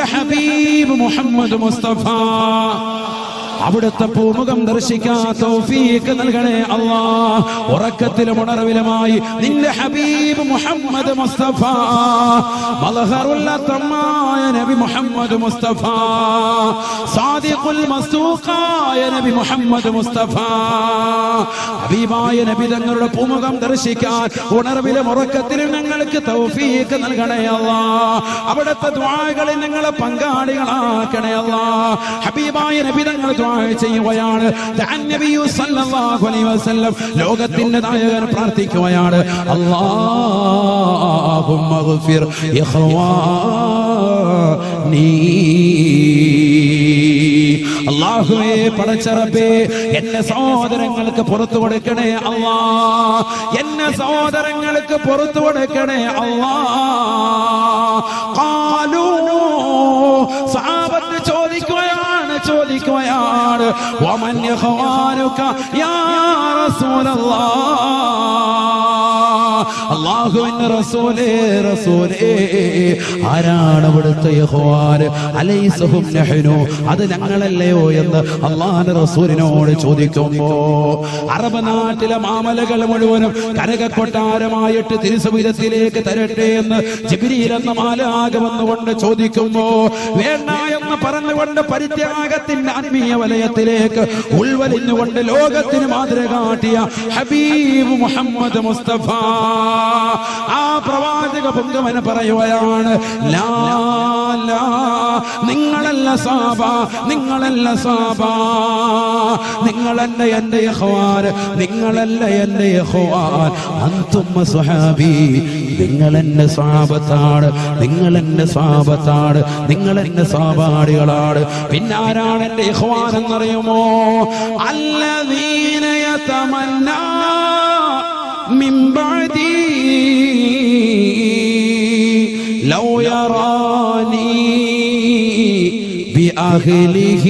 നിന്റെ ഹബീബ് മുഹമ്മദ് മുസ്തഫ അവിടുത്തെ പൂമുഖം ദർശിക്കാൻ തൗഫീഖ് നൽകണേ അല്ലാ. ഉറക്കത്തിലും ഉണർവിലുമായി നിന്റെ ഹബീബ് മുഹമ്മദ് മുസ്തഫ. തമ്മായ നബി മുഹമ്മദ് മുസ്തഫ. സാദിഖുൽ മസ്തൂഖായ നബി മുഹമ്മദ് മുസ്തഫ. ഹബീബായ നബി തങ്ങളുടെ പൂമുഖം ദർശിക്കാൻ ഉണർവിലും ഉറക്കത്തിലും ഞങ്ങൾക്ക് തൗഫീഖ് നൽകണേ അല്ലാ. അവിടുത്തെ ദ്വാകളിൽ ഞങ്ങളെ പങ്കാളികളാക്കണേ അല്ലാ. ഹബീബായ നബി തങ്ങൾ ദ്വാ ചെയ്യുകയാണ് ലോകത്തിന്റെ നായകൻ പ്രാർത്ഥിക്കുകയാണ്. അല്ലാഹുമ്മ ഗഫിർ ഇഖ്വാനി അള്ളാഹുവേ പടച്ചറപ്പേ എന്നെ സഹോദരങ്ങൾക്ക് പുറത്തു കൊടുക്കണേ അല്ലാ. എന്നെ സഹോദരങ്ങൾക്ക് പുറത്തു കൊടുക്കണേ അല്ലാ. കാലൂ ചോദിക്കുകയാണ് വമൻ يا رسول الله. അള്ളാഹുവിന്റെ റസൂലേ റസൂലേ ആരാണ് അവിടുത്തെ യഹോവാന് അലൈസഹും നഹ്നു. അത് ഞങ്ങളല്ലയോ എന്ന് അള്ളാഹുന്റെ റസൂലിനോട് ചോദിക്കുമ്പോ അറബ് നാട്ടിലെ മാമലകൾ മുഴുവനും കനകക്കൊട്ടാരമായിട്ട് തിരുസവിധത്തിലേക്ക് തരട്ടെ എന്ന് ജിബിരിയിൽ എന്ന മാലാകുമെന്നുകൊണ്ട് ചോദിക്കുമ്പോ വേണ്ട എന്ന് പറഞ്ഞുകൊണ്ട് പരിത്യാഗത്തിന്റെ ആത്മീയ വലയത്തിലേക്ക് ഉൾവലിഞ്ഞുകൊണ്ട് ലോകത്തിന് മാതൃക കാട്ടിയ ഹബീബ് മുഹമ്മദ് മുസ്തഫ. പുങ്കവൻ പറയുകയാണ്. നിങ്ങളല്ല സാബ നിങ്ങളല്ല സാബ. നിങ്ങളല്ല എന്റെ യഹ്വാൻ നിങ്ങളല്ല എന്റെ യഹ്വാൻ അന്തുമ്മ സുഹാബി നിങ്ങൾ എന്നെ സാപത്താണ് നിങ്ങൾ നിങ്ങളെന്റെ സാപത്താണ് നിങ്ങൾ എന്റെ സാപാടികളാണ് പിന്നെ ആരാണ് യഹ്വാൻ എന്നറിയുമോ? അല്ലദീനയതമന്ന മിൻ ബഅദീ. لو يراني بأهله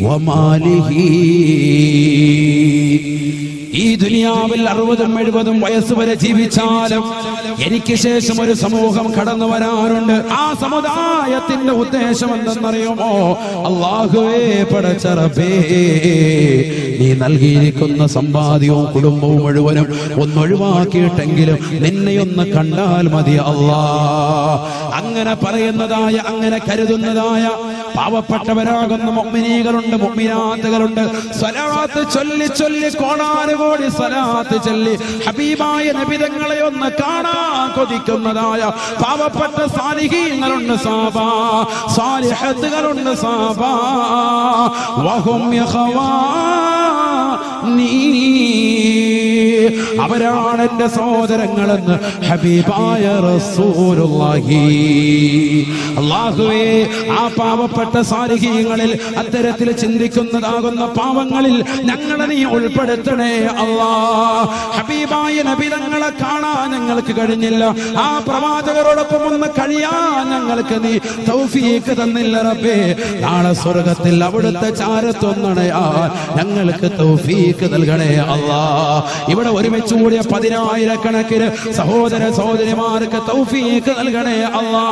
وماله. ഈ ദുനിയാവിൽ അറുപതും എഴുപതും വയസ്സ് വരെ ജീവിച്ചാലും എനിക്ക് ശേഷം ഒരു സമൂഹം കടന്നു വരാനുണ്ട് ആ സമുദായത്തിന്റെ ഉദ്ദേശം എന്തെന്നറിയുമോ? അള്ളാഹുവേ പടച്ചറബേ നീ നൽകിയിരിക്കുന്ന സമ്പാദ്യവും കുടുംബവും മുഴുവനും ഒന്നൊഴിവാക്കിയിട്ടെങ്കിലും നിന്നെയൊന്ന് കണ്ടാൽ മതി അള്ളാ അങ്ങനെ പറയുന്നതായ അങ്ങനെ കരുതുന്നതായ പാവപ്പെട്ടവരാകുന്ന മൊമ്മിനീകളുണ്ട് മൊമ്മിനാത്തുകളുണ്ട് സ്വലാത്ത് ചൊല്ലി ചൊല്ലി കോടാനുകോടി സ്വലാത്ത് ചൊല്ലി. ഹബീബായ നബിതങ്ങളെ ഒന്ന് കാണാൻ കൊതിക്കുന്നതായ പാവപ്പെട്ട സാലിഹീങ്ങളുണ്ട് സാബാ. സാലിഹത്തുകളുണ്ട് സാബാ. വഹും യഖവാനീ അവരാണ് എന്റെ സഹോദരങ്ങളെന്ന് ഹബീബായ റസൂലുള്ളാഹി. അള്ളാഹുവേ ആ പാവപ്പെട്ട സാരിഹീങ്ങളിൽ അത്തരത്തിൽ ചിന്തിക്കുന്നതാകുന്ന പാവങ്ങളിൽ ഞങ്ങളെ നീ ഉൾപ്പെടുത്തണേ അള്ളാ. ഹബീബായ നബിതങ്ങളെ കാണാൻ ഞങ്ങൾക്ക് കഴിഞ്ഞില്ല. ആ പ്രവാചകരോടൊപ്പം ഒന്ന് കഴിയാൻ ഞങ്ങൾക്ക് നീ തൗഫീക്ക് തന്നില്ല റബ്ബേ. നാളെ സ്വർഗത്തിൽ അവിടുത്തെ ചാരത്തൊന്നണയാ ഞങ്ങൾക്ക് തൗഫീക്ക് നൽകണേ അല്ലാ. ഇവിടെ ഒരുമിച്ച് കൂടിയ പതിനായിരക്കണക്കിന് സഹോദര സഹോദരിമാർക്ക് തൗഫീക്ക് നൽകണേ അല്ലാ.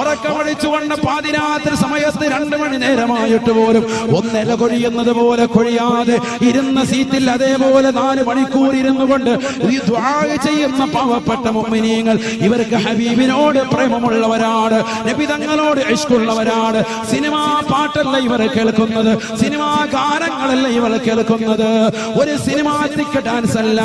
ഉറക്കമടിച്ചുകൊണ്ട് പാതിരാത്രി സമയത്ത് രണ്ടു മണി നേരമായിട്ട് പോലും ഒന്നില കൊഴിയുന്നത് പോലെ കൊഴിയാതെ ഇരുന്ന സീറ്റിൽ അതേപോലെ നാല് മണിക്കൂർ ഇരുന്നു കൊണ്ട് ഈ ചെയ്യുന്ന പാവപ്പെട്ട മുഅ്മിനീങ്ങൾ ഇവർക്ക് ഹബീബിനോട് പ്രേമമുള്ളവരാണ് നബി തങ്ങളോട് ഇഷ്കുള്ളവരാണ്. സിനിമാ പാട്ടല്ല ഇവർ കേൾക്കുന്നത് സിനിമാ ഗാനങ്ങളല്ല ഇവർ കേൾക്കുന്നത്. ഒരു സിനിമാറ്റിക് ഡാൻസ് അല്ല.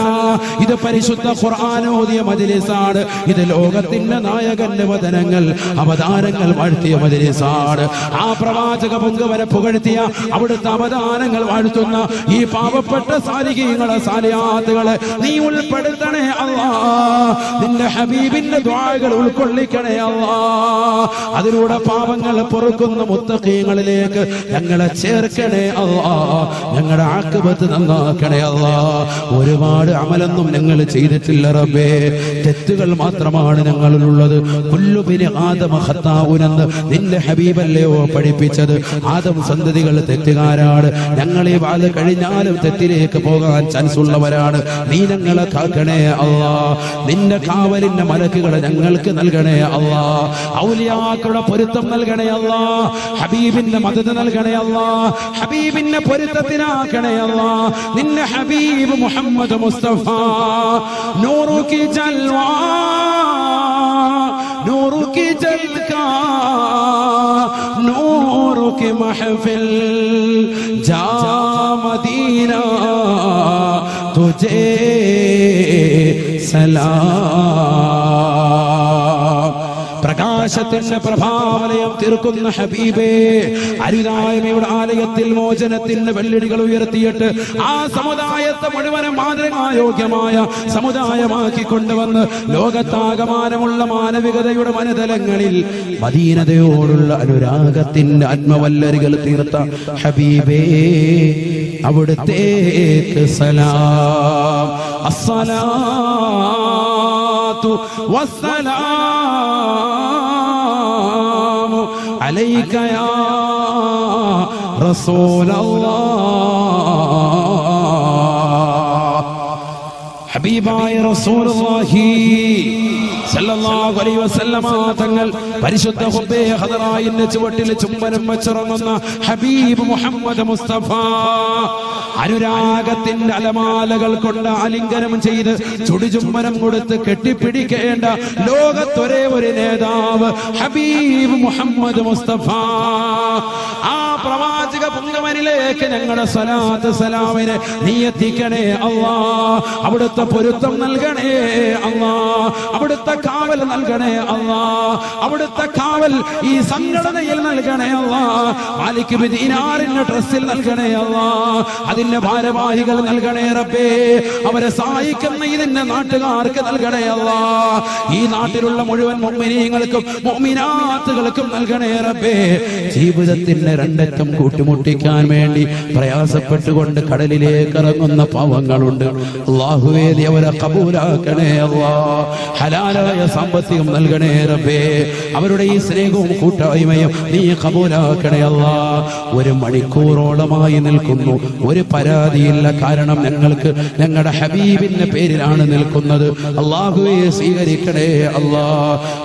ഇത് പരിശുദ്ധ ഖുർആൻ ഓതിയ മജ്ലിസാണ്. ഇത് ലോകത്തിന്റെ നായകന്റെ വചനങ്ങൾ അവതാരങ്ങൾ വാഴ്ത്തിയ മജ്ലിസാണ്. ആ പ്രവാചക പൊങ്കുവരെ പുകഴ്ത്തിയ അവിടുത്തെ അവതാരങ്ങൾ വാഴ്ത്തുന്ന ഈ പാവപ്പെട്ട സാരികീങ്ങളെ സാലിയാത്തുകളെ നീ ഉൾപ്പെടുത്തണേ അല്ലാ. നിന്റെ ഹബീബിന്റെ ദ്വാകൾ ഉൾക്കൊള്ളിക്കണേ അല്ലാ. അതിലൂടെ പാപങ്ങൾ പൊറുക്കുന്ന മുത്തക്കീങ്ങളിലേക്ക് ഞങ്ങളെ ചേർക്കണേ അല്ലാ. ഞങ്ങളുടെ ആക്ക് ആക്കിബത്ത് നന്നാക്കണേ ഒരുപാട് അമലൊന്നും ഞങ്ങൾ ചെയ്തിട്ടില്ല റബ്ബേ. തെറ്റുകൾ മാത്രമാണ് ഞങ്ങളിലുള്ളത്. പുല്ലുപിന് ആദമ ഹത്താവുനെന്ന് നിന്റെ ഹബീബല്ലയോ പഠിപ്പിച്ചത്. ആദം സന്തതികൾ തെറ്റുകാരാണ്. ഞങ്ങളെ വാത് കഴിഞ്ഞാലും തെറ്റിലേക്ക് പോകാൻ ചാൻസ് ഉള്ളവരാണ് നീ ഞങ്ങളെ കാക്കണേ അല്ലാ. നിന്റെ കാവലിന്റെ മലക്കുകളെ ഞങ്ങൾക്ക് നൽകണേ അല്ലാ. ഔലിയാക്കളുടെ പൊരുത്തം നൽകണേ അല്ലാ. ഹബീബിന്റെ മദത് നൽകണേ അല്ലാ. ഹബീബിന്റെ പൊരുത്തത്തിനാക്കണേ അല്ലാ. അല്ലാ നിന്നെ ഹബീബ് മുഹമ്മദ് മുസ്തഫ. നൂറു കി ജൽവാ. നൂറു കി ജൽകാ നൂറു കി മഹഫിൽ. ജാ മദീന. തുജേ സലാം. പ്രകാശത്തിന്റെ പ്രഭാവലയം തീർക്കുന്ന ഹബീബേ അരുതായ്മയുടെ ആലയത്തിൽ മോചനത്തിന്റെ വെള്ളിടികൾ ഉയർത്തിയിട്ട് ആ സമുദായത്തെ മുഴുവനും മാതൃകായോഗ്യമായ സമുദായമാക്കി കൊണ്ടുവന്ന് ലോകത്താകമാനമുള്ള മാനവികതയുടെ മനതലങ്ങളിൽ മദീനതയോടുള്ള അനുരാഗത്തിന്റെ ആത്മവല്ലരികൾ തീർത്ത ഹബീബേ അവിടുത്തേക്ക് സലാം. അസ്സലാത്തു عليك يا رسول الله. حبيبي رسول الله. സല്ലല്ലാഹു അലൈഹി വസല്ലമ തങ്ങൾ പരിശുദ്ധ ഹുബ്ബേ ഹദറായിന്റെ ചുവട്ടിൽ ചുംബനം വെച്ചിറങ്ങുന്ന ഹബീബ് മുഹമ്മദ് മുസ്തഫ. അനുരാഗത്തിന്റെ അലമാലകൾ കൊണ്ട് ആലിംഗനം ചെയ്ത് ചുടിചുംബനം കൊടുത്ത് കെട്ടിപ്പിടിക്കേണ്ട ലോകത്തൊരേ ഒരു നേതാവ് ഹബീബ് മുഹമ്മദ് മുസ്തഫ. ആ പ്രവാചക പുങ്കവനിലേക്ക് ഞങ്ങളുടെ സലാത്ത് സലാമിനെ നീ എത്തിക്കണേ അള്ളാ. അവിടുത്തെ പൊരുത്തം നൽകണേ അള്ളാ. അവിടുത്തെ കാവൽ നൽകണേ അള്ളാ. അവിടുത്തെ കാവൽ ഈ സംഘടനയിൽ നൽകണേ അള്ളാ. മാലിക് ദീനാറിന്റെ ഡ്രസ്സിൽ നൽകണേ അള്ളാ. അതിന്റെ ഭാരവാഹികൾ നൽകണേ റബ്ബേ. അവരെ സഹായിക്കുന്ന ഇതിന്റെ നാട്ടുകാർക്ക് നൽകണേ അള്ളാ. ഈ നാട്ടിലുള്ള മുഴുവൻ മുഅ്മിനീങ്ങൾക്കും മുഅ്മിനാത്തുകൾക്കും നൽകണേ റബ്ബേ. ജീവിതത്തിന്റെ രണ്ടറ്റം കൂട്ടിമുട്ടിക്കാൻ വേണ്ടി പ്രയാസപ്പെട്ടുകൊണ്ട് കടലിലേക്ക് ഇറങ്ങുന്ന പാവങ്ങളുണ്ട്. അള്ളാഹുവേ അവരെ കബൂലാക്കണേ ഹലാലായ സാമ്പത്തികം നൽകണേ റബ്ബേ. അവരുടെ ഈ സ്നേഹവും കൂട്ടായ്മയും നീ കബൂലാക്കണേ അള്ളാ. ഒരു മണിക്കൂറോളമായി നിൽക്കുന്നു. ഒരു പരാതിയില്ല കാരണം ഞങ്ങൾക്ക് ഞങ്ങളുടെ ഹബീബിന്റെ പേരിലാണ് നിൽക്കുന്നത്. അള്ളാഹുവെ സ്വീകരിക്കണേ അള്ളാ.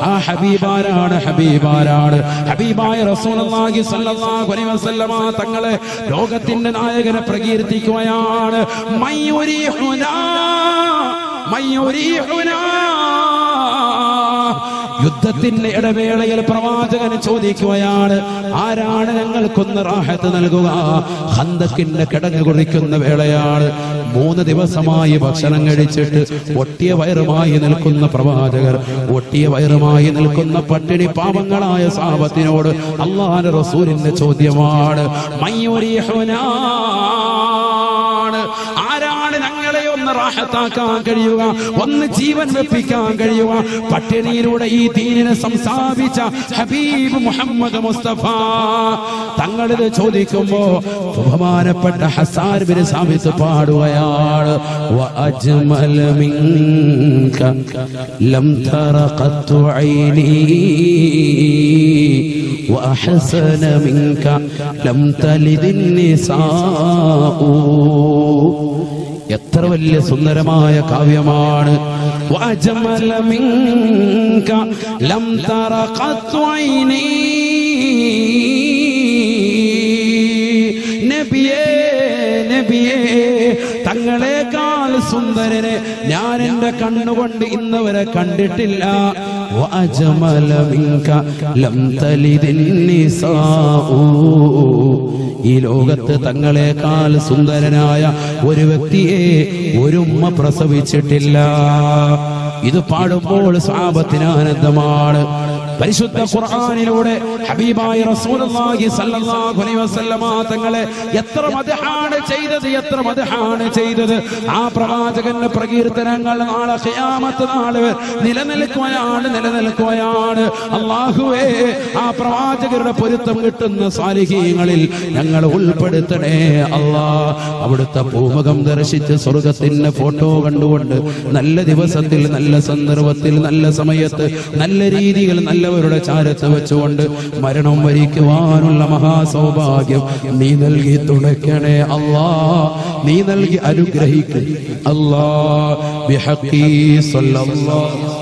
ആ ഹബീബാരാണ് ഹബീബാരാണ്. ഹബീബായ റസൂലുള്ളാഹി സ്വല്ലല്ലാഹു അലൈഹി വസല്ലമ തങ്ങളെ ലോകത്തിന്റെ നായകനെ പ്രകീർത്തിക്കുകയാണ്. മയൂരി ഹുന മയൂരി മയ്യുരീഹുനാ യുദ്ധത്തിന്റെ ഇടവേളയിൽ പ്രവാചകന് ചോദിക്കുകയാണ് ആരാണ് ഞങ്ങൾക്കൊന്ന് റാഹത്ത് നൽകുക? ഹന്തക്കിന്റെ കിടങ്ങ് കുറിക്കുന്ന വേളയാണ്. മൂന്ന് ദിവസമായി ഭക്ഷണം കഴിച്ചിട്ട് ഒട്ടിയ വയറുമായി നിൽക്കുന്ന പ്രവാചകർ ഒട്ടിയ വയറുമായി നിൽക്കുന്ന പട്ടിണി പാപങ്ങളായ സാപത്തിനോട് അള്ളാഹ് റസൂലിന്റെ ചോദ്യമാണ് മയ്യൂരി റാഹത്താക്കാൻ കഴിയുക ഒന്ന് ജീവൻ വെപ്പിക്കാൻ കഴിയുക പട്ടിണിയിലൂടെ ഈ ദീനിനെ സംസ്ഥാപിച്ച ഹബീബ് മുഹമ്മദ് മുസ്തഫ തങ്ങളിത് ചോദിക്കുമ്പോ ബഹുമാനപ്പെട്ട ഹസാൻ ബിൻ സാബിത്ത് പാടുകയാണ് വഅജ്മൽ മിൻക ലം തറ ഖത്തു ഐനി وأحسن منك لم تلد النساء എത്ര വലിയ സുന്ദരമായ കാവ്യമാണ്. തങ്ങളെക്കാൾ സുന്ദരനെ ഞാൻ എന്റെ കണ്ണുകൊണ്ട് ഇന്ന് വരെ കണ്ടിട്ടില്ല ലം തലിതിൽ ഈ ലോകത്ത് തങ്ങളെക്കാൾ സുന്ദരനായ ഒരു വ്യക്തിയെ ഒരു ഉമ്മ പ്രസവിച്ചിട്ടില്ല. ഇത് പാടുമ്പോൾ സാപത്തിന് ആനന്ദമാണ് പരിശുദ്ധ ഖുർആാനിലൂടെ ഹബീബായ റസൂലുള്ളാഹി സല്ലല്ലാഹു അലൈഹി വസല്ലമ തങ്ങളെ എത്ര മദഹാണ് ചെയ്തത് എത്ര മദഹാണ് ചെയ്തത്. ആ പ്രവാചകന്റെ പ്രകീർത്തനങ്ങൾ നാളെ ഖിയാമത്ത് നാളെ നിലനിൽക്കുകയാണ് നിലനിൽക്കുകയാണ്. അള്ളാഹുവേ ആ പ്രവാചകരുടെ പൊരുത്തം കിട്ടുന്ന സാലിഹീങ്ങളിൽ ഞങ്ങൾ ഉൾപ്പെടുത്തണേ അല്ലാ. അവിടുത്തെ പൂമുഖം ദർശിച്ച് സ്വർഗത്തിന്റെ ഫോട്ടോ കണ്ടുകൊണ്ട് നല്ല ദിവസത്തിൽ നല്ല സന്ദർഭത്തിൽ നല്ല സമയത്ത് നല്ല രീതിയിൽ നല്ലവരുടെ ചാരത്ത് വെച്ചുകൊണ്ട് മരണം വരിക്കുവാനുള്ള മഹാസൗഭാഗ്യം നീ നൽകി തുടക്കണേ അല്ലാ. നീ നൽകി അനുഗ്രഹിക്കണേ അല്ലാ. ബിഹഖി സ്വല്ലല്ലാഹു.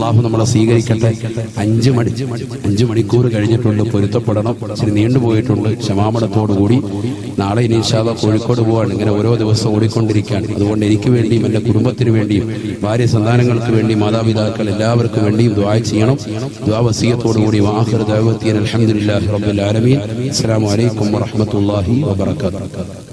അള്ളാഹു നമ്മളെ സ്വീകരിക്കട്ടെ. അഞ്ച് മണി അഞ്ച് മണിക്കൂർ കഴിഞ്ഞിട്ടുണ്ട് പൊരുത്തപ്പെടണം. ഇച്ചിരി നീണ്ടുപോയിട്ടുണ്ട് ക്ഷമാപണത്തോടുകൂടി നാളെ ഇനി ഇൻഷാല്ല കോഴിക്കോട് പോവാണ്. ഇങ്ങനെ ഓരോ ദിവസം ഓടിക്കൊണ്ടിരിക്കുകയാണ്. അതുകൊണ്ട് എനിക്ക് വേണ്ടിയും എന്റെ കുടുംബത്തിന് വേണ്ടിയും ഭാര്യ സന്താനങ്ങൾക്ക് വേണ്ടി മാതാപിതാക്കൾ എല്ലാവർക്കും വേണ്ടിയും ദ്വാ ചെയ്യണം. ദ്വാ വസീയത്തോടുകൂടി വാഹർ ദൈവത്തിയൻ അലഹമുല്ലാഹി റബ്ബുൽ ആലമീൻ. അസ്സലാമു അലൈക്കും വറഹ്മത്തുള്ളാഹി വബറകാതുഹു.